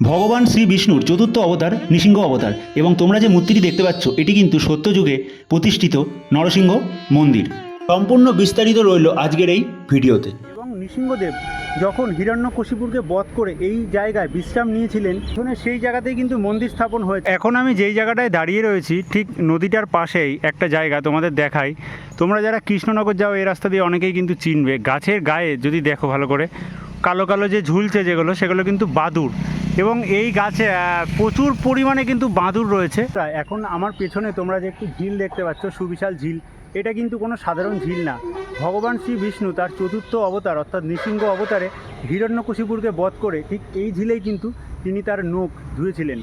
ভগবান শ্রী বিষ্ণুর চতুর্থ অবতার নৃসিংহ অবতার এবং তোমরা যে মূর্তিটি দেখতে পাচ্ছ এটি কিন্তু সত্যযুগে প্রতিষ্ঠিত নরসিংহ মন্দির। সম্পূর্ণ বিস্তারিত রইল আজকের এই ভিডিওতে। এবং নৃসিংহদেব যখন হিরণ্যকশিপুরকে বধ করে এই জায়গায় বিশ্রাম নিয়েছিলেন তখন সেই জায়গাতেই কিন্তু মন্দির স্থাপন হয়েছে। এখন আমি যেই জায়গাটায় দাঁড়িয়ে রয়েছি ঠিক নদীটার পাশেই একটা জায়গা তোমাদের দেখাই। তোমরা যারা কৃষ্ণনগর যাও এই রাস্তা দিয়ে অনেকেই কিন্তু চিনবে। গাছের গায়ে যদি দেখো ভালো করে কালো কালো যে ঝুলছে যেগুলো, সেগুলো কিন্তু বাদুর এবং এই গাছে প্রচুর পরিমাণে কিন্তু বাদুর রয়েছে। এখন আমার পেছনে তোমরা যে একটি ঝিল দেখতে পাচ্ছ, সুবিশাল ঝিল, এটা কিন্তু কোনো সাধারণ ঝিল না। ভগবান শ্রী বিষ্ণু তার চতুর্থ অবতার, অর্থাৎ নৃসিংহ অবতারে হিরণ্যকশিপুরকে বধ করে ঠিক এই ঝিলেই কিন্তু তিনি তার নখ ধুয়েছিলেন।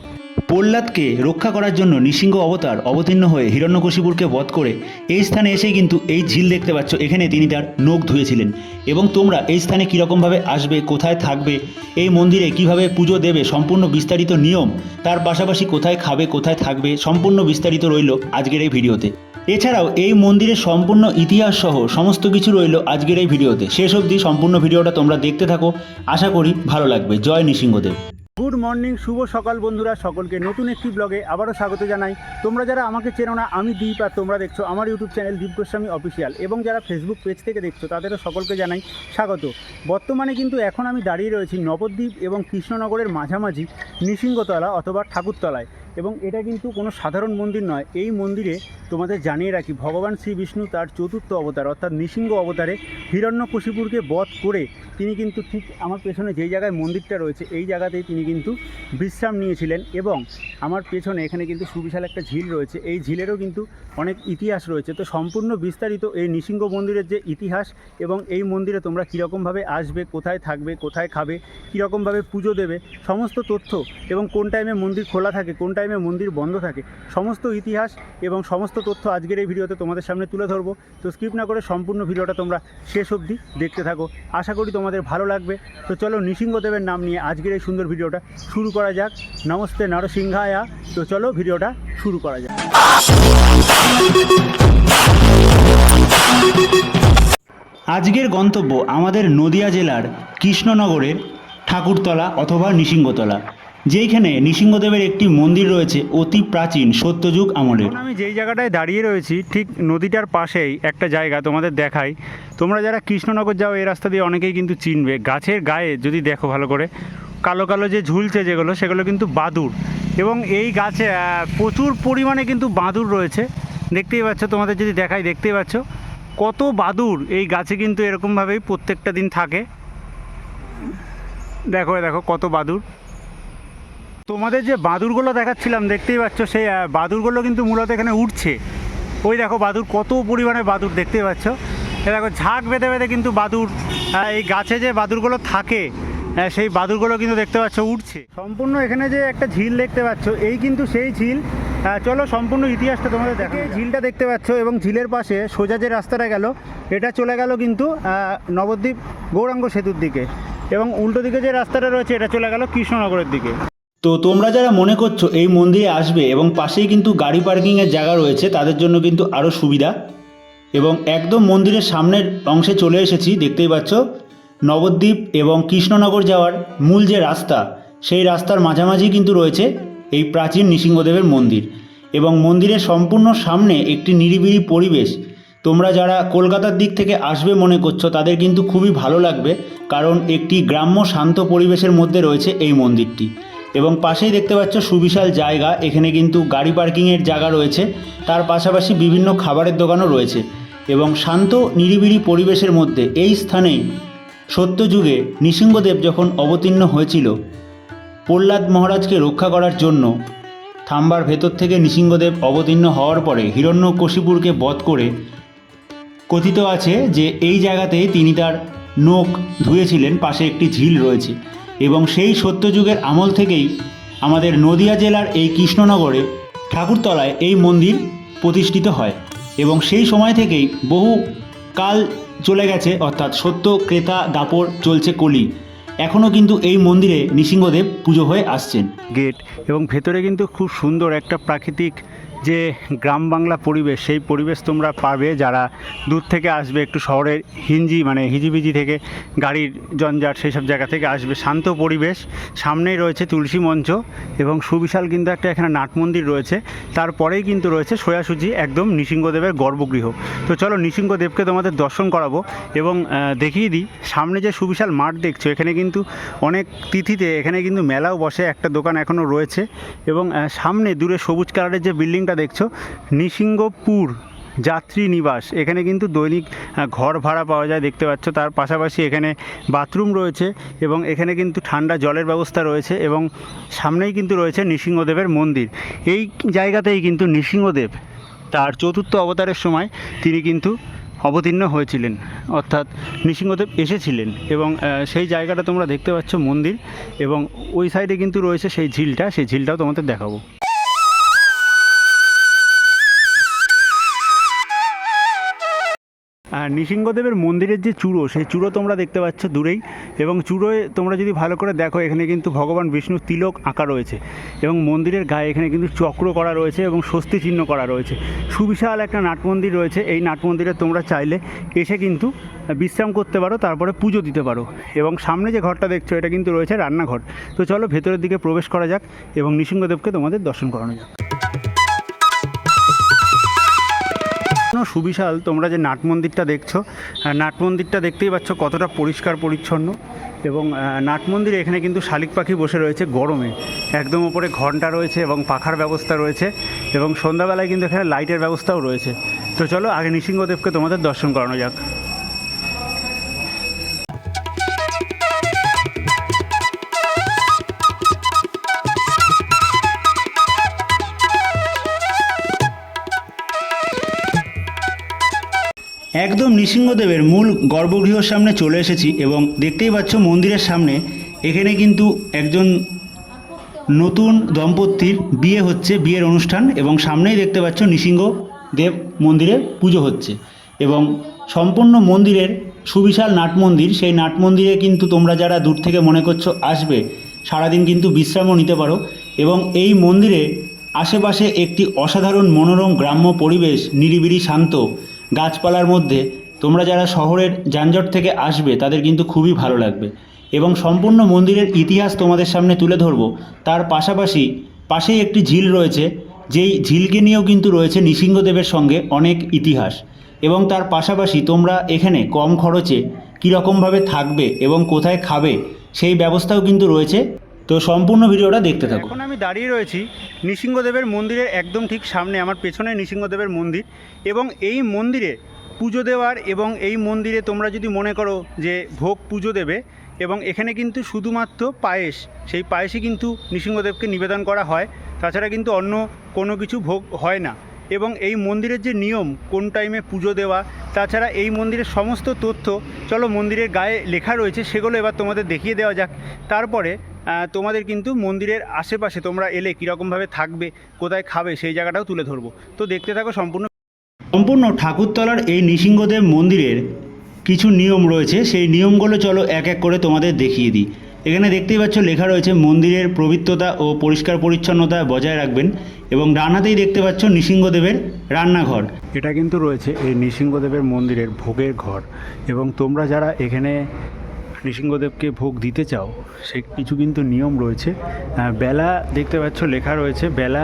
প্রহ্লাদকে রক্ষা করার জন্য নৃসিংহ অবতার অবতীর্ণ হয়ে হিরণ্যকশিপুরকে বধ করে, এই স্থানে এসেই কিন্তু এই ঝিল দেখতে পাচ্ছ, এখানে তিনি তার নখ ধুয়েছিলেন। এবং তোমরা এই স্থানে কীরকমভাবে আসবে, কোথায় থাকবে, এই মন্দিরে কীভাবে পুজো দেবে, সম্পূর্ণ বিস্তারিত নিয়ম, তার পাশাপাশি কোথায় খাবে, কোথায় থাকবে, সম্পূর্ণ বিস্তারিত রইল আজকের এই ভিডিওতে। এছাড়াও এই মন্দিরের সম্পূর্ণ ইতিহাস সহ সমস্ত কিছু রইল আজকের এই ভিডিওতে। শেষ অবধি সম্পূর্ণ ভিডিওটা তোমরা দেখতে থাকো, আশা করি ভালো লাগবে। জয় নৃসিংহদেব। গুড মর্নিং, শুভ সকাল বন্ধুরা, সকলকে নতুন একটি ব্লগে আবারও স্বাগত জানাই। তোমরা যারা আমাকে চেনো না, আমি দীপ আর তোমরা দেখছ আমার YouTube channel Deep Goswami official এবং যারা ফেসবুক পেজ থেকে দেখছ, তাদেরও সকলকে জানাই স্বাগত। বর্তমানে কিন্তু এখন আমি দাঁড়িয়ে রয়েছি নবদ্বীপ এবং কৃষ্ণনগরের মাঝামাঝি নিসিংহতলা অথবা ঠাকুরতলায়। এবং এটা কিন্তু কোনো সাধারণ মন্দির নয়। এই মন্দিরে তোমাদের জানিয়ে রাখি, ভগবান শ্রী বিষ্ণু তার চতুর্থ অবতার, অর্থাৎ নৃসিংহ অবতারে হিরণ্যকশিপুরকে বধ করে তিনি কিন্তু ঠিক আমার পেছনে যেই জায়গায় মন্দিরটা রয়েছে, এই জায়গাতেই তিনি কিন্তু বিশ্রাম নিয়েছিলেন এবং আমার পেছনে এখানে কিন্তু সুবিশাল একটা ঝিল রয়েছে। এই ঝিলেরও কিন্তু অনেক ইতিহাস রয়েছে। তো সম্পূর্ণ বিস্তারিত এই নৃসিংহ মন্দিরের যে ইতিহাস এবং এই মন্দিরে তোমরা কীরকমভাবে আসবে, কোথায় থাকবে, কোথায় খাবে, কীরকমভাবে পুজো দেবে, সমস্ত তথ্য এবং কোন টাইমে মন্দির খোলা থাকে, কোন টাইমে মন্দির বন্ধ থাকে। সমস্ত ইতিহাস এবং সমস্ত তথ্য আজকের এই ভিডিওতে তোমাদের সামনে তুলে ধরবো। তো স্কিপ না করে সম্পূর্ণ ভিডিওটা তোমরা শেষ অবধি দেখতে থাকো। আশা করি তোমাদের ভালো লাগবে। তো চলো নৃসিংহদেবের নাম নিয়ে আজকের এই সুন্দর ভিডিওটা শুরু করা যাক। নমস্তে নরসিংহায়া। তো চলো ভিডিওটা শুরু করা যাক। আজকের গন্তব্য আমাদের নদিয়া জেলার কৃষ্ণনগরের ঠাকুরতলা অথবা নৃসিংহতলা। যেইখানে নৃসিংহদেবের একটি মন্দির রয়েছে, অতি প্রাচীন সত্যযুগ আমলের। আমি যেই জায়গাটায় দাঁড়িয়ে রয়েছি, ঠিক নদীটার পাশেই একটা জায়গা তোমাদের দেখাই। তোমরা যারা কৃষ্ণনগর যাও, এই রাস্তা দিয়ে অনেকেই কিন্তু চিনবে। গাছের গায়ে যদি দেখো ভালো করে, কালো কালো যে ঝুলছে যেগুলো, সেগুলো কিন্তু বাদুর এবং এই গাছে প্রচুর পরিমাণে কিন্তু বাদুর রয়েছে। দেখতেই পাচ্ছ, তোমাদের যদি দেখাই, দেখতেই পাচ্ছ, কত বাদুর এই গাছে কিন্তু এরকমভাবেই প্রত্যেকটা দিন থাকে। দেখো দেখো, কত বাদুর তোমাদের যে বাদুরগুলো দেখাচ্ছিলাম, দেখতেই পাচ্ছ সেই বাদুরগুলো কিন্তু মূলত এখানে উঠছে। ওই দেখো বাদুর, কত পরিমাণে বাদুর দেখতেই পাচ্ছ। এ দেখো, ঝাঁক বেঁধে বেঁধে কিন্তু বাদুর এই গাছে যে বাদুরগুলো থাকে সেই বাদুরগুলো কিন্তু দেখতে পাচ্ছ উঠছে। সম্পূর্ণ এখানে যে একটা ঝিল দেখতে পাচ্ছ, এই কিন্তু সেই ঝিল। চলো সম্পূর্ণ ইতিহাসটা তোমাদের দেখো ঝিলটা দেখতে পাচ্ছ এবং ঝিলের পাশে সোজা যে রাস্তাটা গেল, এটা চলে গেল কিন্তু নবদ্বীপ গৌরাঙ্গ সেতুর দিকে। এবং উল্টো দিকে যে রাস্তাটা রয়েছে, এটা চলে গেল কৃষ্ণনগরের দিকে। তো তোমরা যারা মনে করছ এই মন্দিরে আসবে এবং পাশেই কিন্তু গাড়ি পার্কিংয়ের জায়গা রয়েছে, তাদের জন্য কিন্তু আরও সুবিধা। এবং একদম মন্দিরের সামনের অংশে চলে এসেছি, দেখতেই পাচ্ছ। নবদ্বীপ এবং কৃষ্ণনগর যাওয়ার মূল যে রাস্তা, সেই রাস্তার মাঝামাঝি কিন্তু রয়েছে এই প্রাচীন নৃসিংহদেবের মন্দির। এবং মন্দিরের সম্পূর্ণ সামনে একটি নিরিবিলি পরিবেশ। তোমরা যারা কলকাতার দিক থেকে আসবে মনে করছ, তাদের কিন্তু খুবই ভালো লাগবে, কারণ একটি গ্রাম্য শান্ত পরিবেশের মধ্যে রয়েছে এই মন্দিরটি। এবং পাশেই দেখতে পাচ্ছ সুবিশাল জায়গা। এখানে কিন্তু গাড়ি পার্কিংয়ের জায়গা রয়েছে। তার পাশাপাশি বিভিন্ন খাবারের দোকানও রয়েছে এবং শান্ত, নিরিবিলি পরিবেশের মধ্যে এই স্থানেই সত্যযুগে নৃসিংহদেব যখন অবতীর্ণ হয়েছিল, প্রহ্লাদ মহারাজকে রক্ষা করার জন্য থাম্বার ভেতর থেকে নৃসিংহদেব অবতীর্ণ হওয়ার পরে হিরণ্যকশিপুরকে বধ করে কথিত আছে যে এই জায়গাতেই তিনি তার নখ ধুয়েছিলেন, পাশে একটি ঝিল রয়েছে। এবং সেই সত্যযুগের আমল থেকেই আমাদের নদিয়া জেলার এই কৃষ্ণনগরে ঠাকুরতলায় এই মন্দির প্রতিষ্ঠিত হয় এবং সেই সময় থেকেই বহু কাল চলে গেছে, অর্থাৎ সত্য, ক্রেতা, দাপর চলছে কলি। এখনও কিন্তু এই মন্দিরে নৃসিংহদেব পুজো হয়ে আসছেন। গেট এবং ভেতরে কিন্তু খুব সুন্দর একটা প্রাকৃতিক যে গ্রাম বাংলা পরিবেশ, সেই পরিবেশ তোমরা পাবে যারা দূর থেকে আসবে, একটু শহরের হিঞ্জি মানে হিজিবিজি থেকে গাড়ির জঞ্জাট সেই সব জায়গা থেকে আসবে। শান্ত পরিবেশ, সামনেই রয়েছে তুলসী মঞ্চ এবং সুবিশাল কিন্তু একটা এখানে নাট মন্দির রয়েছে। তারপরেই কিন্তু রয়েছে সোয়াসুজি, একদম নৃসিংহদেবের গর্ভগৃহ। তো চলো নৃসিংহদেবকে তোমাদের দর্শন করাবো এবং দেখিয়ে দিই, সামনে যে সুবিশাল মাঠ দেখছ, এখানে কিন্তু অনেক তিথিতে এখানে কিন্তু মেলাও বসে, একটা দোকান এখনও রয়েছে এবং সামনে দূরে সবুজ কালারের যে বিল্ডিংটা দেখছ নৃসিংহপুর যাত্রী নিবাস। এখানে কিন্তু দৈনিক ঘর ভাড়া পাওয়া যায়, দেখতে পাচ্ছ। তার পাশাপাশি এখানে বাথরুম রয়েছে এবং এখানে কিন্তু ঠান্ডা জলের ব্যবস্থা রয়েছে এবং সামনেই কিন্তু রয়েছে নৃসিংহদেবের মন্দির। এই জায়গাতেই কিন্তু নৃসিংহদেব তার চতুর্থ অবতারের সময় তিনি কিন্তু অবতীর্ণ হয়েছিলেন। অর্থাৎ নৃসিংহদেব এসেছিলেন এবং সেই জায়গাটা তোমরা দেখতে পাচ্ছ মন্দির এবং ওই সাইডে কিন্তু রয়েছে সেই ঝিলটা। সেই ঝিলটাও তোমাদের দেখাবো। নৃসিংহদেবের মন্দিরের যে চূড়ো, সেই চূড়ো তোমরা দেখতে পাচ্ছ দূরেই এবং চূড়োয় তোমরা যদি ভালো করে দেখো, এখানে কিন্তু ভগবান বিষ্ণুর তিলক আঁকা রয়েছে এবং মন্দিরের গায়ে এখানে কিন্তু চক্র করা রয়েছে এবং স্বস্তি চিহ্ন করা রয়েছে। সুবিশাল একটা নাটমন্দির রয়েছে, এই নাট মন্দিরে তোমরা চাইলে এসে কিন্তু বিশ্রাম করতে পারো, তারপরে পুজো দিতে পারো এবং সামনে যে ঘরটা দেখছ, এটা কিন্তু রয়েছে রান্নাঘর। তো চলো ভেতরের দিকে প্রবেশ করা যাক এবং নৃসিংহদেবকে তোমাদের দর্শন করানো যাক। সুবিশাল, তোমরা যে নাট মন্দিরটা দেখছ নাট মন্দিরটা দেখতেই পাচ্ছ কতটা পরিষ্কার পরিচ্ছন্ন এবং নাট মন্দিরে এখানে কিন্তু শালিক পাখি বসে রয়েছে গরমে। একদম ওপরে ঘণ্টা রয়েছে এবং পাখার ব্যবস্থা রয়েছে এবং সন্ধ্যাবেলায় কিন্তু এখানে লাইটের ব্যবস্থাও রয়েছে। তো চলো আগে নৃসিংহদেবকে তোমাদের দর্শন করানো যাক। নৃসিংহদেবের মূল গর্ভগৃহর সামনে চলে এসেছি এবং দেখতেই পাচ্ছ মন্দিরের সামনে এখানে কিন্তু একজন নতুন দম্পতির বিয়ে হচ্ছে, বিয়ের অনুষ্ঠান এবং সামনেই দেখতে পাচ্ছ নৃসিংহ দেব মন্দিরে পুজো হচ্ছে এবং সম্পূর্ণ মন্দিরের সুবিশাল নাট মন্দির, সেই নাট মন্দিরে কিন্তু তোমরা যারা দূর থেকে মনে করছ আসবে, সারাদিন কিন্তু বিশ্রামও নিতে পারো এবং এই মন্দিরে আশেপাশে একটি অসাধারণ মনোরম গ্রাম্য পরিবেশ, নিরিবিলি শান্ত গাছপালার মধ্যে তোমরা যারা শহরের যানজট থেকে আসবে, তাদের কিন্তু খুবই ভালো লাগবে। এবং সম্পূর্ণ মন্দিরের ইতিহাস তোমাদের সামনে তুলে ধরবো। তার পাশাপাশি পাশেই একটি ঝিল রয়েছে, যেই ঝিলকে নিয়েও কিন্তু রয়েছে নৃসিংহদেবের সঙ্গে অনেক ইতিহাস। এবং তার পাশাপাশি তোমরা এখানে কম খরচে কীরকমভাবে থাকবে এবং কোথায় খাবে, সেই ব্যবস্থাও কিন্তু রয়েছে। তো সম্পূর্ণ ভিডিওটা দেখতে থাকো। এখন আমি দাঁড়িয়ে রয়েছি নৃসিংহদেবের মন্দিরের একদম ঠিক সামনে, আমার পেছনে নৃসিংহদেবের মন্দির। এবং এই মন্দিরে পুজো দেওয়ার এবং এই মন্দিরে তোমরা যদি মনে করো যে ভোগ পুজো দেবে এবং এখানে কিন্তু শুধুমাত্র পায়েস, সেই পায়েসই কিন্তু নৃসিংহদেবকে নিবেদন করা হয়। তাছাড়া কিন্তু অন্য কোনো কিছু ভোগ হয় না। এবং এই মন্দিরের যে নিয়ম, কোন টাইমে পুজো দেওয়া, তাছাড়া এই মন্দিরের সমস্ত তথ্য, চলো মন্দিরের গায়ে লেখা রয়েছে, সেগুলো এবার তোমাদের দেখিয়ে দেওয়া যাক। তারপরে তোমাদের কিন্তু মন্দিরের আশেপাশে তোমরা এলে কীরকমভাবে থাকবে, কোথায় খাবে, সেই জায়গাটাও তুলে ধরবো। তো দেখতে থাকো সম্পূর্ণ সম্পূর্ণ ঠাকুরতলার এই নৃসিংহদেব মন্দিরের কিছু নিয়ম রয়েছে। সেই নিয়মগুলো চলো এক এক করে তোমাদের দেখিয়ে দিই। এখানে দেখতেই পাচ্ছ লেখা রয়েছে, মন্দিরের পবিত্রতা ও পরিষ্কার পরিচ্ছন্নতা বজায় রাখবেন এবং ডান হাতেই দেখতে পাচ্ছ নৃসিংহদেবের রান্নাঘর। এটা কিন্তু রয়েছে এই নৃসিংহদেবের মন্দিরের ভোগের ঘর এবং তোমরা যারা এখানে নৃসিংহদেবকে ভোগ দিতে চাও, সে কিছু কিন্তু নিয়ম রয়েছে। বেলা দেখতে পাচ্ছ লেখা রয়েছে, বেলা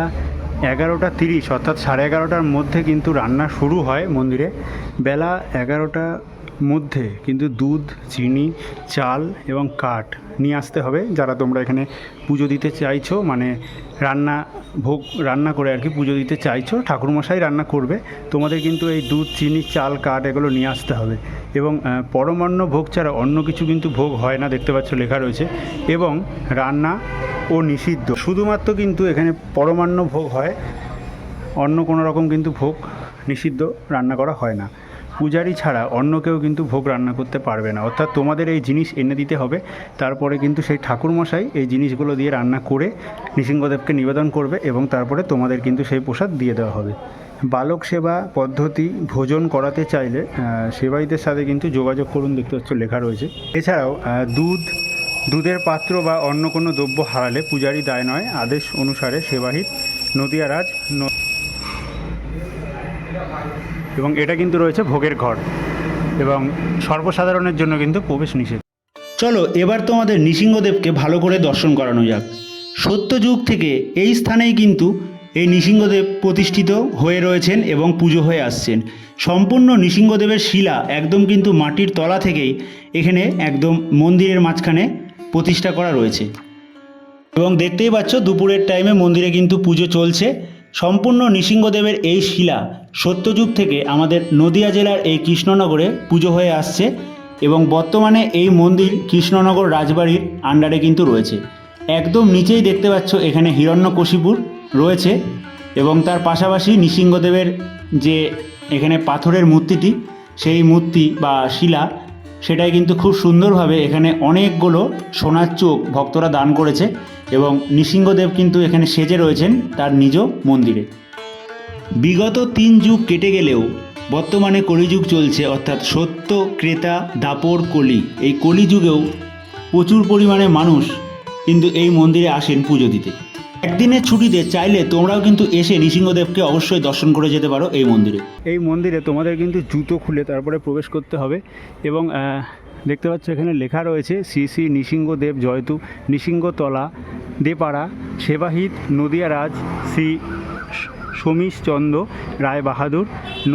এগারোটা তিরিশ, অর্থাৎ সাড়ে এগারোটার মধ্যে কিন্তু রান্না শুরু হয় মন্দিরে। বেলা এগারোটা মধ্যে কিন্তু দুধ, চিনি, চাল এবং কাঠ নিয়ে আসতে হবে। যারা তোমরা এখানে পুজো দিতে চাইছো মানে রান্না ভোগ, রান্না করে আর কি পুজো দিতে চাইছো, ঠাকুরমশাই রান্না করবে। তোমাদের কিন্তু এই দুধ, চিনি, চাল, কাঠ এগুলো নিয়ে আসতে হবে। এবং পরমান্ন ভোগ ছাড়া অন্য কিছু কিন্তু ভোগ হয় না, দেখতে পাচ্ছ লেখা রয়েছে। এবং রান্না ও নিষিদ্ধ। শুধুমাত্র কিন্তু এখানে পরমান্ন ভোগ হয়, অন্য কোনো রকম কিন্তু ভোগ নিষিদ্ধ রান্না করা হয় না। পূজারি ছাড়া অন্য কেউ কিন্তু ভোগ রান্না করতে পারবে না। অর্থাৎ তোমাদের এই জিনিস এনে দিতে হবে, তারপরে কিন্তু সেই ঠাকুরমশাই এই জিনিসগুলো দিয়ে রান্না করে নৃসিংহদেবকে নিবেদন করবে এবং তারপরে তোমাদের কিন্তু সেই প্রসাদ দিয়ে দেওয়া হবে। বালক সেবা পদ্ধতি ভোজন করাতে চাইলে সেবাইদের সাথে কিন্তু যোগাযোগ করুন, দেখতে পাচ্ছ লেখা রয়েছে। এছাড়াও দুধ দুধের পাত্র বা অন্য কোনো দ্রব্য হারালে পূজারি দায় নয়। আদেশ অনুসারে সেবাহিত নদিয়ারাজ এবং এটা কিন্তু রয়েছে ভোগের ঘর এবং সর্বসাধারণের জন্য কিন্তু প্রবেশ নিষেধ। চলো, এবার তোমাদের নৃসিংহদেবকে ভালো করে দর্শন করানো যাক। সত্যযুগ থেকে এই স্থানেই কিন্তু এই নৃসিংহদেব প্রতিষ্ঠিত হয়ে রয়েছেন এবং পুজো হয়ে আসছেন। সম্পূর্ণ নৃসিংহদেবের শিলা একদম কিন্তু মাটির তলা থেকেই এখানে একদম মন্দিরের মাঝখানে প্রতিষ্ঠা করা রয়েছে। এবং দেখতেই পাচ্ছ, দুপুরের টাইমে মন্দিরে কিন্তু পুজো চলছে। সম্পূর্ণ নৃসিংহদেবের এই শিলা সত্যযুগ থেকে আমাদের নদিয়া জেলার এই কৃষ্ণনগরে পুজো হয়ে আসছে এবং বর্তমানে এই মন্দির কৃষ্ণনগর রাজবাড়ির আন্ডারে কিন্তু রয়েছে। একদম নিচেই দেখতে পাচ্ছ, এখানে হিরণ্যকশিপুর রয়েছে এবং তার পাশাপাশি নৃসিংহদেবের যে এখানে পাথরের মূর্তিটি, সেই মূর্তি বা শিলা সেটাই কিন্তু খুব সুন্দরভাবে এখানে অনেকগুলো সোনার চোখ ভক্তরা দান করেছে এবং নৃসিংহদেব কিন্তু এখানে সেজে রয়েছেন তার নিজ মন্দিরে। বিগত তিন যুগ কেটে গেলেও বর্তমানে কলিযুগ চলছে, অর্থাৎ সত্য, ক্রেতা, দাপর, কলি, এই কলিযুগেও প্রচুর পরিমাণে মানুষ কিন্তু এই মন্দিরে আসেন পুজো দিতে। একদিনের ছুটিতে চাইলে তোমরাও কিন্তু এসে নৃসিংহদেবকে অবশ্যই দর্শন করে যেতে পারো এই মন্দিরে। এই মন্দিরে তোমাদের কিন্তু জুতো খুলে তারপরে প্রবেশ করতে হবে এবং দেখতে পাচ্ছ এখানে লেখা রয়েছে, শ্রী শ্রী নৃসিংহদেব জয়তু, নৃসিংহতলা, দেপাড়া, সেবাহিত, নদিয়া রাজ, শ্রী সমীশচন্দ্র রায় বাহাদুর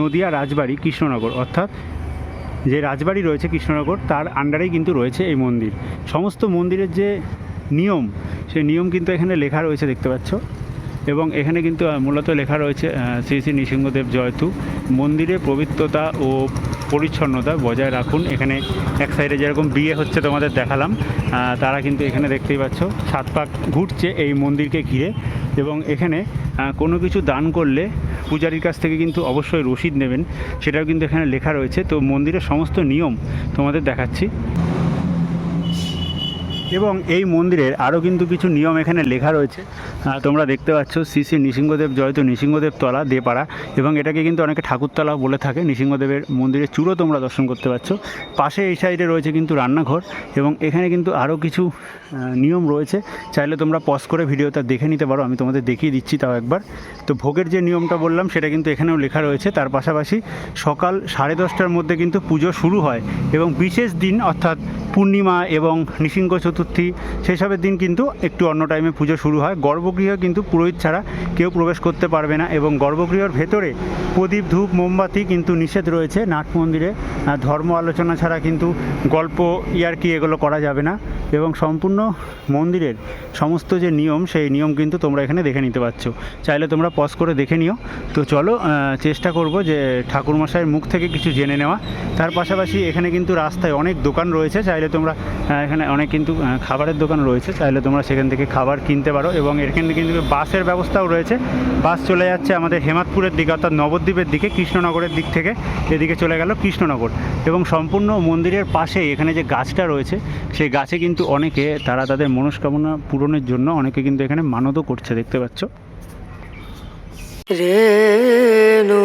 নদিয়া রাজবাড়ি, কৃষ্ণনগর। অর্থাৎ যে রাজবাড়ি রয়েছে কৃষ্ণনগর, তার আন্ডারেই কিন্তু রয়েছে এই মন্দির। সমস্ত মন্দিরের যে নিয়ম, সেই নিয়ম কিন্তু এখানে লেখা রয়েছে, দেখতে পাচ্ছ। এবং এখানে কিন্তু মূলত লেখা রয়েছে শ্রী শ্রী নৃসিংহদেব জয়তু। মন্দিরে পবিত্রতা ও পরিচ্ছন্নতা বজায় রাখুন। এখানে এক সাইডে যেরকম বিয়ে হচ্ছে তোমাদের দেখালাম তারা কিন্তু এখানে দেখতেই পাচ্ছ, সাত পাক ঘুরছে এই মন্দিরকে ঘিরে। এবং এখানে কোনো কিছু দান করলে পূজারীর কাছ থেকে কিন্তু অবশ্যই রসিদ নেবেন। সেটাও কিন্তু এখানে লেখা রয়েছে। তো মন্দিরের সমস্ত নিয়ম তোমাদের দেখাচ্ছি। এবং এই মন্দিরের আরও কিন্তু কিছু নিয়ম এখানে লেখা রয়েছে। তোমরা দেখতে পাচ্ছ শ্রী শ্রী নৃসিংহদেব জয়ত নৃসিংহদেব তলা দেপাড়া এবং এটাকে কিন্তু অনেকে ঠাকুরতলাও বলে থাকে। নৃসিংহদেবের মন্দিরের চূড়ো তোমরা দর্শন করতে পারছ। পাশে এই সাইডে রয়েছে কিন্তু রান্নাঘর এবং এখানে কিন্তু আরও কিছু নিয়ম রয়েছে। চাইলে তোমরা পজ করে ভিডিওটা দেখে নিতে পারো আমি তোমাদের দেখিয়ে দিচ্ছি তাও একবার। তো ভোগের যে নিয়মটা বললাম সেটা কিন্তু এখানেও লেখা রয়েছে। তার পাশাপাশি সকাল সাড়ে দশটার মধ্যে কিন্তু পুজো শুরু হয় এবং বিশেষ দিন অর্থাৎ পূর্ণিমা এবং নৃসিংহ চতুর্থী সেসবের দিন কিন্তু একটু অন্য টাইমে পুজো শুরু হয়। গর্ভগৃহ কিন্তু পুরোহিত ছাড়া কেউ প্রবেশ করতে পারবে না এবং গর্ভগৃহর ভেতরে প্রদীপ, ধূপ, মোমবাতি কিন্তু নিষেধ রয়েছে। নাট মন্দিরে ধর্ম আলোচনা ছাড়া কিন্তু গল্প ইয়ার কি এগুলো করা যাবে না। এবং সম্পূর্ণ মন্দিরের সমস্ত যে নিয়ম, সেই নিয়ম কিন্তু তোমরা এখানে দেখে নিতে পারছ। চাইলে তোমরা পজ করে দেখে নিও। তো চলো চেষ্টা করব যে ঠাকুরমশাইয়ের মুখ থেকে কিছু জেনে নেওয়া। তার পাশাপাশি এখানে কিন্তু রাস্তায় অনেক দোকান রয়েছে। চাইলে তোমরা এখানে অনেক কিন্তু খাবারের দোকান রয়েছে। চাইলে তোমরা সেখান থেকে খাবার কিনতে পারো এবং এখানে কিন্তু বাসের ব্যবস্থাও রয়েছে। বাস চলে যাচ্ছে আমাদের হেমাদপুরের দিকে, অর্থাৎ নবদ্বীপের দিকে, কৃষ্ণনগরের দিক থেকে। এদিকে চলে গেল কৃষ্ণনগর। এবং সম্পূর্ণ মন্দিরের পাশেই এখানে যে গাছটা রয়েছে, সেই গাছে কিন্তু অনেকে তারা তাদের মনস্কামনা পূরণের জন্য অনেকে কিন্তু এখানে মানতও করছে দেখতে পাচ্ছ। রেণু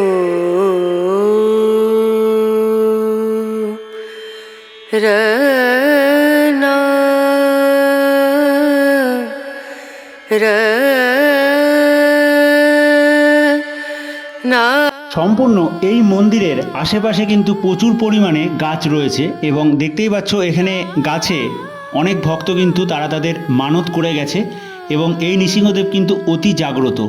সম্পূর্ণ এই মন্দিরের আশেপাশে কিন্তু প্রচুর পরিমাণে গাছ রয়েছে এবং দেখতেই পাচ্ছ এখানে গাছে অনেক ভক্ত কিন্তু তারা তাদের মানত করে গেছে এবং এই নৃসিংহদেব কিন্তু অতি জাগ্রত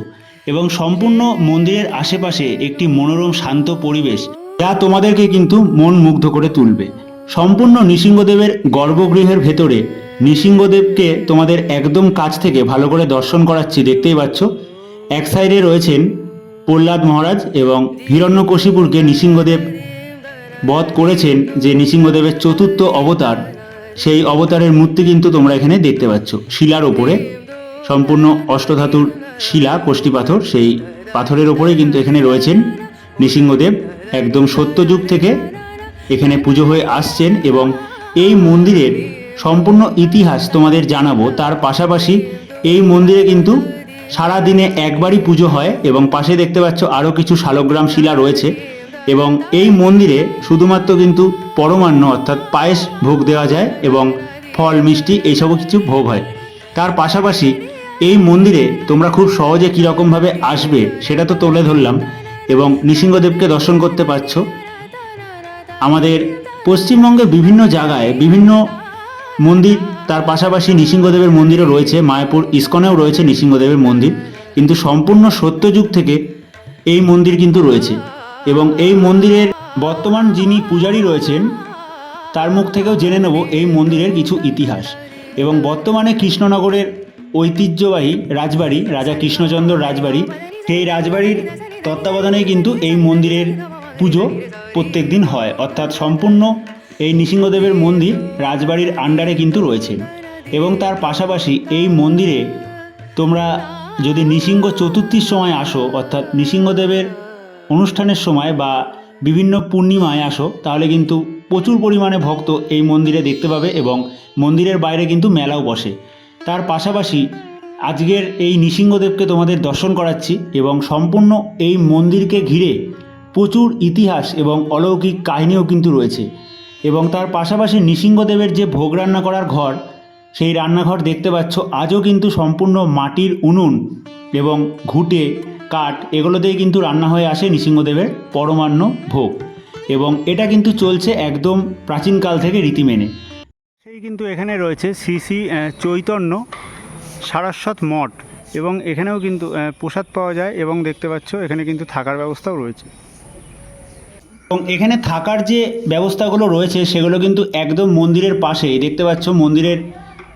এবং সম্পূর্ণ মন্দিরের আশেপাশে একটি মনোরম শান্ত পরিবেশ যা তোমাদেরকে কিন্তু মন মুগ্ধ করে তুলবে। সম্পূর্ণ নৃসিংহদেবের গর্ভগৃহের ভেতরে নৃসিংহদেবকে তোমাদের একদম কাছ থেকে ভালো করে দর্শন করাচ্ছি, দেখতেই পাচ্ছ। এক সাইডে রয়েছেন প্রহ্লাদ মহারাজ এবং হিরণ্যকশিপুরকে নৃসিংহদেব বধ করেছেন যে নৃসিংহদেবের চতুর্থ অবতার। সেই অবতারের মূর্তি কিন্তু তোমরা এখানে দেখতে পাচ্ছ। শিলার ওপরে। সম্পূর্ণ অষ্টধাতুর শিলা, কোষ্ঠী পাথর, সেই পাথরের ওপরে কিন্তু এখানে রয়েছেন নৃসিংহদেব। একদম সত্যযুগ থেকে এখানে পুজো হয়ে আসছেন এবং এই মন্দিরের সম্পূর্ণ ইতিহাস তোমাদের জানাব। তার পাশাপাশি এই মন্দিরে কিন্তু সারা দিনে একবারই পুজো হয় এবং পাশে দেখতে পাচ্ছ আরও কিছু শালগ্রাম শিলা রয়েছে। এবং এই মন্দিরে শুধুমাত্র কিন্তু পরমান্ন অর্থাৎ পায়েস ভোগ দেওয়া যায় এবং ফল, মিষ্টি এইসবও কিছু ভোগ হয়। তার পাশাপাশি এই মন্দিরে তোমরা খুব সহজে কীরকমভাবে আসবে সেটা তো তুলে ধরলাম এবং নৃসিংহদেবকে দর্শন করতে পারছ। আমাদের পশ্চিমবঙ্গের বিভিন্ন জায়গায় বিভিন্ন মন্দির, তার পাশাপাশি নৃসিংহদেবের মন্দিরও রয়েছে, মায়াপুর ইস্কনেও রয়েছে নৃসিংহদেবের মন্দির। কিন্তু সম্পূর্ণ সত্যযুগ থেকে এই মন্দির কিন্তু রয়েছে। এবং এই মন্দিরের বর্তমান যিনি পূজারী রয়েছেন, তার মুখ থেকেও জেনে নেব এই মন্দিরের কিছু ইতিহাস। এবং বর্তমানে কৃষ্ণনগরের ঐতিহ্যবাহী রাজবাড়ি, রাজা কৃষ্ণচন্দ্র রাজবাড়ি, সেই রাজবাড়ির তত্ত্বাবধানেই কিন্তু এই মন্দিরের পুজো প্রত্যেক দিন হয়। অর্থাৎ সম্পূর্ণ এই নৃসিংহদেবের মন্দির রাজবাড়ির আন্ডারে কিন্তু রয়েছে। এবং তার পাশাপাশি এই মন্দিরে তোমরা যদি নৃসিংহ চতুর্থীর সময় আসো, অর্থাৎ নৃসিংহদেবের অনুষ্ঠানের সময় বা বিভিন্ন পূর্ণিমায় আসো, তাহলে কিন্তু প্রচুর পরিমাণে ভক্ত এই মন্দিরে দেখতে পাবে এবং মন্দিরের বাইরে কিন্তু মেলাও বসে। তার পাশাপাশি আজকের এই নৃসিংহদেবকে তোমাদের দর্শন করাচ্ছি এবং সম্পূর্ণ এই মন্দিরকে ঘিরে প্রচুর ইতিহাস এবং অলৌকিক কাহিনীও কিন্তু রয়েছে। এবং তার পাশাপাশি নৃসিংহদেবের যে ভোগ রান্না করার ঘর, সেই রান্নাঘর দেখতে পাচ্ছ, আজও কিন্তু সম্পূর্ণ মাটির উনুন এবং ঘুটে কাঠ এগুলোতেই কিন্তু রান্না হয়ে আসে নৃসিংহদেবের পরমান্ন ভোগ। এবং এটা কিন্তু চলছে একদম প্রাচীনকাল থেকে রীতি মেনে। সেই কিন্তু এখানে রয়েছে শ্রী শ্রী চৈতন্য সারস্বত মঠ এবং এখানেও কিন্তু প্রসাদ পাওয়া যায় এবং দেখতে পাচ্ছ এখানে কিন্তু থাকার ব্যবস্থাও রয়েছে। এবং এখানে থাকার যে ব্যবস্থাগুলো রয়েছে সেগুলো কিন্তু একদম মন্দিরের পাশেই। দেখতে পাচ্ছ মন্দিরের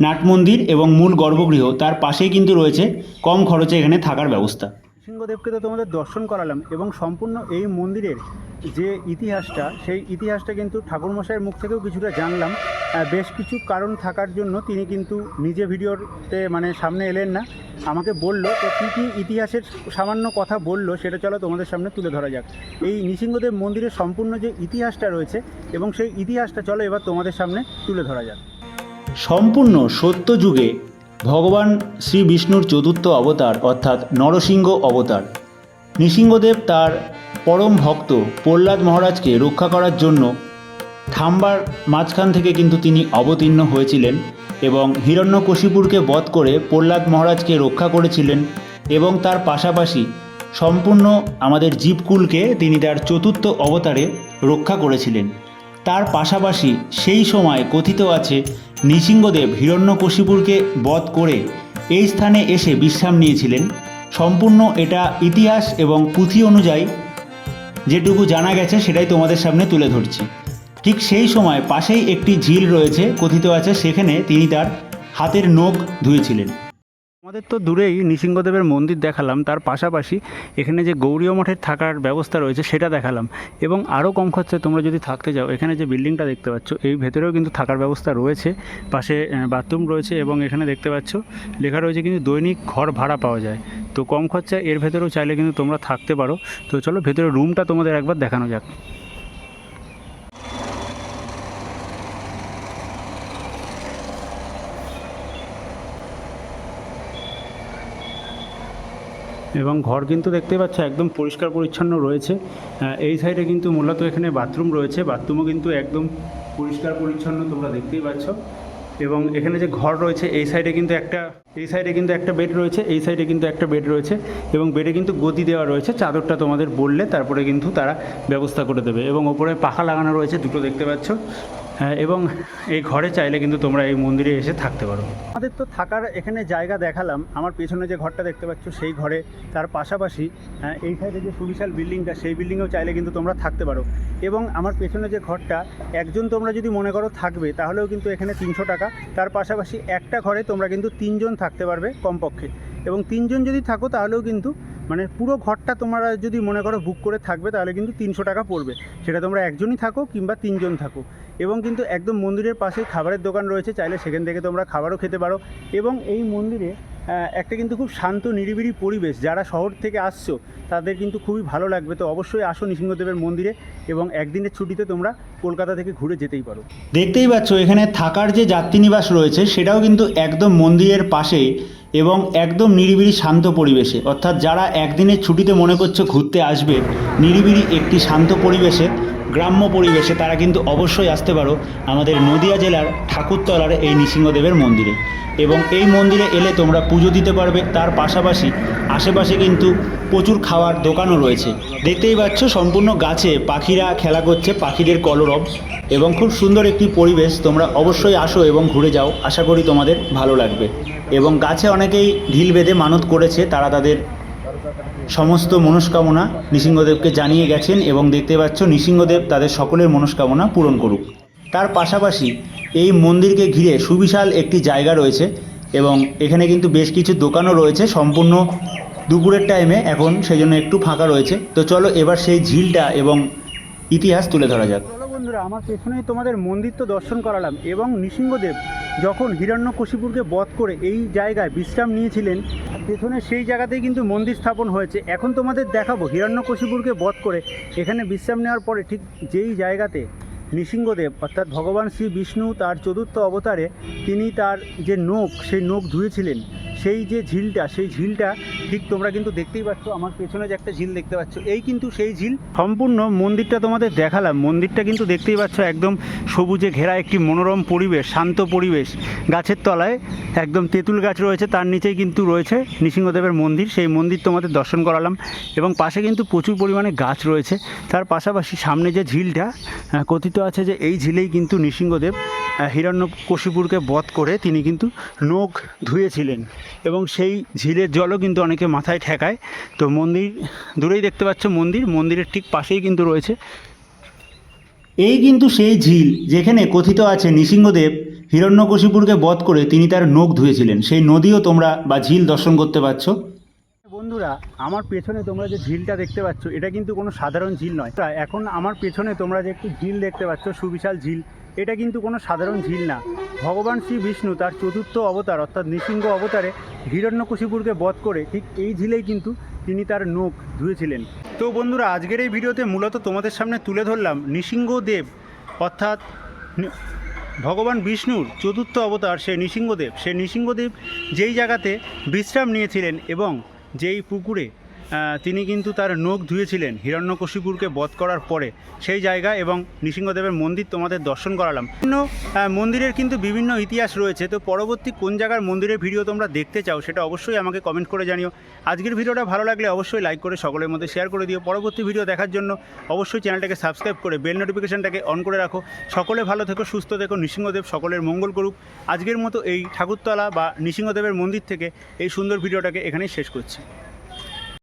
নাট মন্দির এবং মূল গর্ভগৃহ তার পাশেই কিন্তু রয়েছে কম খরচে এখানে থাকার ব্যবস্থা। সিংহদেবকে তো তোমাদের দর্শন করালাম এবং সম্পূর্ণ এই মন্দিরের যে ইতিহাসটা, সেই ইতিহাসটা কিন্তু ঠাকুরমশাইয়ের মুখ থেকেও কিছুটা জানলাম। বেশ কিছু কারণ থাকার জন্য তিনি কিন্তু নিজে ভিডিওতে মানে সামনে এলেন না। আমাকে বলল তো কী কী ইতিহাসের সামান্য কথা বলল সেটা চলো তোমাদের সামনে তুলে ধরা যাক। এই নৃসিংহদেব মন্দিরের সম্পূর্ণ যে ইতিহাসটা রয়েছে এবং সেই ইতিহাসটা চলো এবার তোমাদের সামনে তুলে ধরা যাক। সম্পূর্ণ সত্য যুগে ভগবান শ্রী বিষ্ণুর চতুর্থ অবতার, অর্থাৎ নরসিংহ অবতার। নৃসিংহদেব তার পরম ভক্ত প্রহ্লাদ মহারাজকে রক্ষা করার জন্য থাম্বার মাঝখান থেকে কিন্তু তিনি অবতীর্ণ হয়েছিলেন এবং হিরণ্যকশিপুরকে বধ করে প্রহ্লাদ মহারাজকে রক্ষা করেছিলেন এবং তার পাশাপাশি সম্পূর্ণ আমাদের জীবকুলকে তিনি তার চতুর্থ অবতারে রক্ষা করেছিলেন। তার পাশাপাশি সেই সময় কথিত আছে নৃসিংহদেব হিরণ্যকশিপুরকে বধ করে এই স্থানে এসে বিশ্রাম নিয়েছিলেন। সম্পূর্ণ এটা ইতিহাস এবং পুঁথি অনুযায়ী যেটুকু জানা গেছে সেটাই তোমাদের সামনে তুলে ধরছি। ঠিক সেই সময় পাশেই একটি ঝিল রয়েছে, কথিত আছে, সেখানে তিনি তার হাতের নখ ধুয়েছিলেন। আমাদের তো দূরেই নৃসিংহদেবের মন্দির দেখালাম, তার পাশাপাশি এখানে যে গৌরীয় মঠের থাকার ব্যবস্থা রয়েছে সেটা দেখালাম। এবং আরও কম খরচায় তোমরা যদি থাকতে যাও এখানে যে বিল্ডিংটা দেখতে পাচ্ছ, এই ভেতরেও কিন্তু থাকার ব্যবস্থা রয়েছে। পাশে বাথরুম রয়েছে এবং এখানে দেখতে পাচ্ছ, লেখা রয়েছে কিন্তু দৈনিক ঘর ভাড়া পাওয়া যায়। তো কম খরচায় এর ভেতরেও চাইলে কিন্তু তোমরা থাকতে পারো। তো চলো ভেতরে রুমটা তোমাদের একবার দেখানো যাক। এবং ঘর কিন্তু দেখতে পাচ্ছ একদম পরিষ্কার পরিচ্ছন্ন রয়েছে। এই সাইডে কিন্তু মূলত এখানে বাথরুম রয়েছে। বাথরুমও কিন্তু একদম পরিষ্কার পরিচ্ছন্ন তোমরা দেখতেই পাচ্ছ। এবং এখানে যে ঘর রয়েছে, এই সাইডে কিন্তু একটা, এই সাইডে কিন্তু একটা বেড রয়েছে, এই সাইডে কিন্তু একটা বেড রয়েছে এবং বেডে কিন্তু গদি দেওয়া রয়েছে। চাদরটা তোমাদের বললে, তারপরে কিন্তু তারা ব্যবস্থা করে দেবে। এবং ওপরে পাখা লাগানো রয়েছে, দুটো দেখতে পাচ্ছ। এবং এই ঘরে চাইলে কিন্তু তোমরা এই মন্দিরে এসে থাকতে পারো। আমাদের তো থাকার এখানে জায়গা দেখালাম। আমার পেছনে যে ঘরটা দেখতে পাচ্ছ সেই ঘরে তার পাশাপাশি হ্যাঁ, এই সাইডে যে সুবিশাল বিল্ডিংটা সেই বিল্ডিংয়েও চাইলে কিন্তু তোমরা থাকতে পারো। এবং আমার পেছনে যে ঘরটা একজন তোমরা যদি মনে করো থাকবে তাহলেও কিন্তু এখানে তিনশো টাকা। তার পাশাপাশি একটা ঘরে তোমরা কিন্তু তিনজন থাকতে পারবে কমপক্ষে। এবং তিনজন যদি থাকো তাহলেও কিন্তু মানে পুরো ঘরটা তোমরা যদি মনে করো বুক করে থাকবে, তাহলে কিন্তু তিনশো টাকা পড়বে। সেটা তোমরা একজনই থাকো কিংবা তিনজন থাকো। এবং কিন্তু একদম মন্দিরের পাশেই খাবারের দোকান রয়েছে, চাইলে সেখান থেকে তোমরা খাবারও খেতে পারো। এবং এই মন্দিরে একটা কিন্তু খুব শান্ত, নিরিবিলি পরিবেশ। যারা শহর থেকে আসছো, তাদের কিন্তু খুবই ভালো লাগবে। তো অবশ্যই আসো নৃসিংহদেবের মন্দিরে এবং একদিনের ছুটিতে তোমরা কলকাতা থেকে ঘুরে যেতেই পারো। দেখতেই পাচ্ছ, এখানে থাকার যে যাত্রীনিবাস রয়েছে, সেটাও কিন্তু একদম মন্দিরের পাশেই। এবং একদম নিরিবিলি শান্ত পরিবেশে। অর্থাৎ যারা একদিনের ছুটিতে মনে করছে ঘুরতে আসবে, নিরিবিলি একটি শান্ত পরিবেশে গ্রাম্য পরিবেশে তারা কিন্তু অবশ্যই আসতে পারো আমাদের নদিয়া জেলার ঠাকুরতলার এই নৃসিংহদেবের মন্দিরে। এবং এই মন্দিরে এলে তোমরা পুজো দিতে পারবে, তার পাশাপাশি আশেপাশে কিন্তু প্রচুর খাওয়ার দোকানও রয়েছে। দেখতেই পাচ্ছ সম্পূর্ণ গাছে পাখিরা খেলা করছে, পাখিদের কলরব এবং খুব সুন্দর একটি পরিবেশ। তোমরা অবশ্যই আসো এবং ঘুরে যাও, আশা করি তোমাদের ভালো লাগবে। এবং গাছে অনেকেই ঢিল বেঁধে মানত করেছে, তারা তাদের সমস্ত মনস্কামনা নৃসিংহদেবকে জানিয়ে গেছেন এবং দেখতে পাচ্ছ নৃসিংহদেব তাদের সকলের মনস্কামনা পূরণ করুক। তার পাশাপাশি এই মন্দিরকে ঘিরে সুবিশাল একটি জায়গা রয়েছে এবং এখানে কিন্তু বেশ কিছু দোকানও রয়েছে সম্পূর্ণ দুপুরের টাইমে এখন সেই জন্য একটু ফাঁকা রয়েছে। তো চলো এবার সেই ঝিলটা এবং ইতিহাস তুলে ধরা যাক। বন্ধুরা, আমার পেছনেই তোমাদের মন্দির তো দর্শন করালাম এবং নৃসিংহদেব যখন হিরণ্যকশিপুরকে বধ করে এই জায়গায় বিশ্রাম নিয়েছিলেন পেছনে সেই জায়গাতেই কিন্তু মন্দির স্থাপন হয়েছে। এখন তোমাদের দেখাবো, হিরণ্যকশিপুরকে বধ করে এখানে বিশ্রাম নেওয়ার পরে ঠিক যেই জায়গাতে নৃসিংহদেব, অর্থাৎ ভগবান শ্রী বিষ্ণু তার চতুর্থ অবতারে তিনি তার যে নোখ, সেই নোখ ধুয়েছিলেন। সেই যে ঝিলটা, সেই ঝিলটা ঠিক তোমরা কিন্তু দেখতেই পাচ্ছ, আমার পেছনে যে একটা ঝিল দেখতে পাচ্ছ। এই কিন্তু সেই ঝিল। সম্পূর্ণ মন্দিরটা তোমাদের দেখালাম। মন্দিরটা কিন্তু দেখতেই পাচ্ছ একদম সবুজে ঘেরা একটি মনোরম পরিবেশ, শান্ত পরিবেশ। গাছের তলায় একদম তেঁতুল গাছ রয়েছে, তার নিচেই কিন্তু রয়েছে নৃসিংহদেবের মন্দির। সেই মন্দির তোমাদের দর্শন করালাম এবং পাশে কিন্তু প্রচুর পরিমাণে গাছ রয়েছে। তার পাশাপাশি সামনে যে ঝিলটা কথিত আছে যে এই ঝিলেই কিন্তু নৃসিংহদেব হিরণ্যকশিপুরকে বধ করে তিনি কিন্তু নখ ধুয়েছিলেন। এবং সেই ঝিলের জলও কিন্তু অনেকে মাথায় ঠেকায়। তো মন্দির, দূরেই দেখতে পাচ্ছ মন্দির, মন্দিরের ঠিক পাশেই কিন্তু রয়েছে। এই কিন্তু সেই ঝিল যেখানে কথিত আছে নৃসিংহদেব হিরণ্যকশিপুরকে বধ করে তিনি তার নখ ধুয়েছিলেন। সেই নদীও তোমরা বা ঝিল দর্শন করতে পারছ। বন্ধুরা, আমার পেছনে তোমরা যে ঝিলটা দেখতে পাচ্ছ, এটা কিন্তু কোনো সাধারণ ঝিল নয়। এখন আমার পেছনে তোমরা যে একটি ঝিল দেখতে পাচ্ছ, সুবিশাল ঝিল, এটা কিন্তু কোনো সাধারণ ঝিল না। ভগবান শ্রী বিষ্ণু তার চতুর্থ অবতার, অর্থাৎ নৃসিংহ অবতারে হিরণ্যকশিপুরকে বধ করে ঠিক এই ঝিলেই কিন্তু তিনি তার নখ ধুয়েছিলেন। তো বন্ধুরা, আজকের এই ভিডিওতে মূলত তোমাদের সামনে তুলে ধরলাম নৃসিংহদেব অর্থাৎ ভগবান বিষ্ণুর চতুর্থ অবতার সে নৃসিংহদেব সে নৃসিংহদেব যেই জায়গাতে বিশ্রাম নিয়েছিলেন এবং যেই পুকুরে তিনি কিন্তু তার নখ ধুয়েছিলেন হিরণ্যকশিপুরকে বধ করার পরে। সেই জায়গা এবং নৃসিংহদেবের মন্দির তোমাদের দর্শন করালাম। বিভিন্ন মন্দিরের কিন্তু বিভিন্ন ইতিহাস রয়েছে। তো পরবর্তী কোন জায়গার মন্দিরের ভিডিও তোমরা দেখতে চাও সেটা অবশ্যই আমাকে কমেন্ট করে জানিও। আজকের ভিডিওটা ভালো লাগলে অবশ্যই লাইক করে, সকলের মধ্যে শেয়ার করে দিও। পরবর্তী ভিডিও দেখার জন্য অবশ্যই চ্যানেলটাকে সাবস্ক্রাইব করে বেল নোটিফিকেশনটাকে অন করে রাখো। সকলে ভালো থেকো, সুস্থ থেকো, নৃসিংহদেব সকলের মঙ্গল করুক। আজকের মতো এই ঠাকুরতলা বা নৃসিংহদেবের মন্দির থেকে এই সুন্দর ভিডিওটাকে এখানেই শেষ করছি।